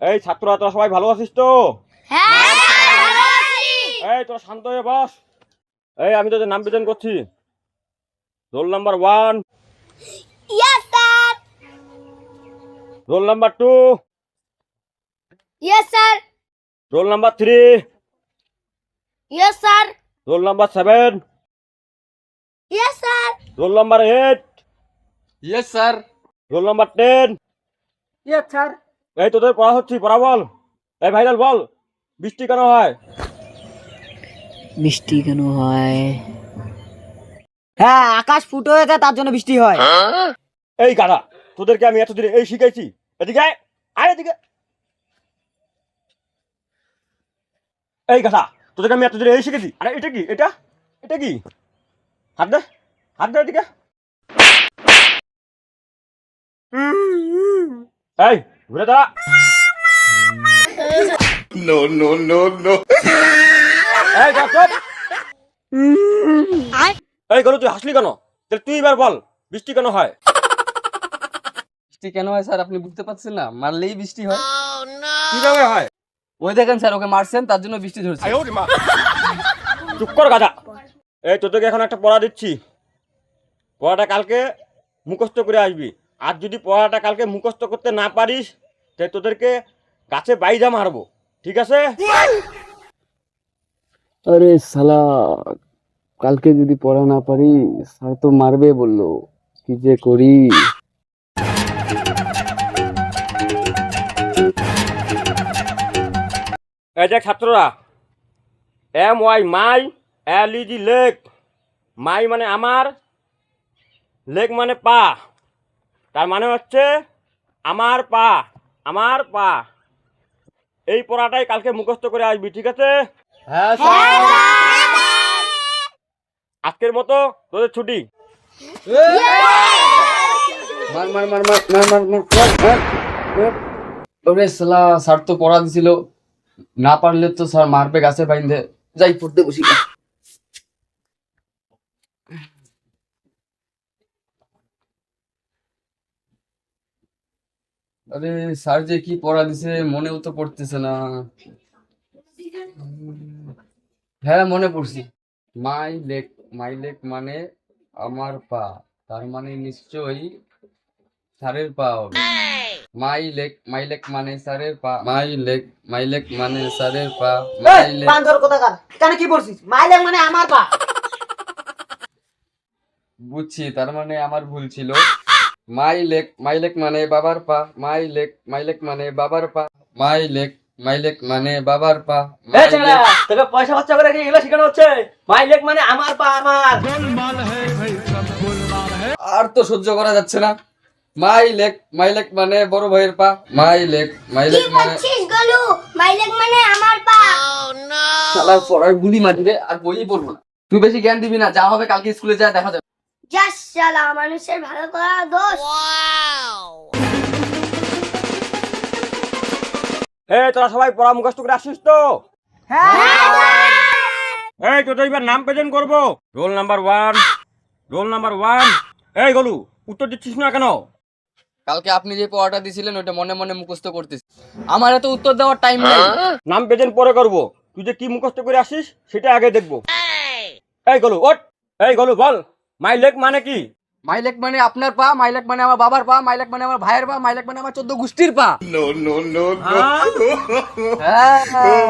এই ছাত্ররা তোরা সবাই ভালো আছিস তো? হ্যাঁ স্যার ভালো আছি। এই তোরা শান্ত হয়ে বস। এই আমি তোদের নাম প্রেজেন্ট করছি। Roll number one. Roll number two. Yes sir roll number three. Yes sir roll number seven. Yes sir roll number eight. Yes sir roll number ten. Yes sir এই তোদের পড়া হচ্ছি পড়া বল। এই ভাইরাল বল বৃষ্টি কেন হয়? বৃষ্টি কেন হয়? হ্যাঁ আকাশ ফুটো হয়েছে তার জন্য বৃষ্টি হয়। এই গাধা তোদেরকে আমি এতদিন এই শিখাইছি। এদিকে আয়, আয় এদিকে। এই গাধা তোদেরকে আমি এতদিন এই শিখেছি আরে এটা কি? এটা? এটা কি? হাত দে হাত দে এদিকে। এই ঘুরে দাঁড়া। নো নো নো নো এই যা চুপ। এই গরু তুই হাসলি কেন? তাহলে তুই এবার বল বৃষ্টি কেন হয়? বৃষ্টি কেন হয় স্যার? আপনি বুঝতে পারছেন না। মারলেই বৃষ্টি হয়। কীভাবে হয়? ওই দেখেন স্যার ওকে মারছেন তার জন্য বৃষ্টি ধরছে। চুপ কর গাধা। এই তোদেরকে এখন একটা পড়া দিচ্ছি। পড়াটা কালকে মুখস্থ করে আসবি। আর যদি পড়াটা কালকে মুখস্থ করতে না পারিস তাহলে তোদেরকে গাছে বাইজা মারবো। ঠিক আছে? আরে সালা কালকে যদি পড়া না পারি স্যার তো মারবে বলল কি যে করি? এই যে ছাত্ররা এম ওয়াই মাই এল ইজি লেক মাই মানে আমার লেক মানে পা। তার মানে হচ্ছে আমার পা আমার পা। এই পড়াটাই কালকে মুখস্থ করে আসবি ঠিক আছে? হ্যাঁ, হ্যাঁ, হ্যাঁ, আজকের মতো তোদের ছুটি। সার তো পড়া দিছিল। না পারলে তো স্যার মারবে গাছে বাইন্ধে। যাই পড়তে বসি। আরে স্যার যে কি পড়া দিছে মনেও তো পড়তেছে না। হ্যাঁ মনে পড়ছি। মাই লেক মাই লেক মানে আমার পা তার মানে নিশ্চয়ই স্যারের পা হবে। মাই লেক মাই লেক মানে স্যারের পা। মাই লেক মাই লেক মানে স্যারের পা। মাই লেক কোথাকার? কেন কি পড়ছিস? মাইলেক মানে আমার পা। বুঝছি তার মানে আমার ভুল ছিল। মাই লেক মাই লেক মানে বাবার পা মাই লেক মাই লেক মানে বাবার পা মাই লেক মাই লেক মানে বাবার পা মাই লেক। তোকে পয়সা খরচা করে কি এগুলো শেখানো হচ্ছে? মাইলেক মানে আমার পা আমার। আর তো সহ্য করা যাচ্ছে না। মাই লেক মাই লেক মানে বড় ভাইয়ের পা মাই লেক মাই লেক মানে বলছিস গলু? মাইলেক মানে আমার পা। শালার পড়ার গুলি মারিবে আর বই পড়ব না। তুই বেশি জ্ঞান দিবি না যা হবে কালকে স্কুলে যা দেখা যাবে। শালা মানুষের ভালো করা দোষ। এই তোরা সবাই পড়া মুখস্থ করে আসিস তো? এই তোদের এবার নাম প্রেজেন্ট করব। Roll number one roll number one এই গলু উত্তর দিচ্ছিস না কেন? কালকে আপনি যে পড়াটা দিছিলেন ওটা মনে মনে মুখস্থ করতেছি। আমার এত উত্তর দেওয়ার টাইম নেই। নাম প্রেজেন্ট পরে করব। তুই যে কি মুখস্থ করে আসিস সেটা আগে দেখব। এই গলু ওট এই গলু বল। মাইলেক মানে কি? মাইলেক মানে আপনার পা মাইলেক মানে আমার বাবার পা মাইলেক মানে আমার ভাইয়ের পা মাইলেক মানে আমার চোদ্দ গোষ্ঠীর পা। হ্যাঁ।, হ্যাঁ।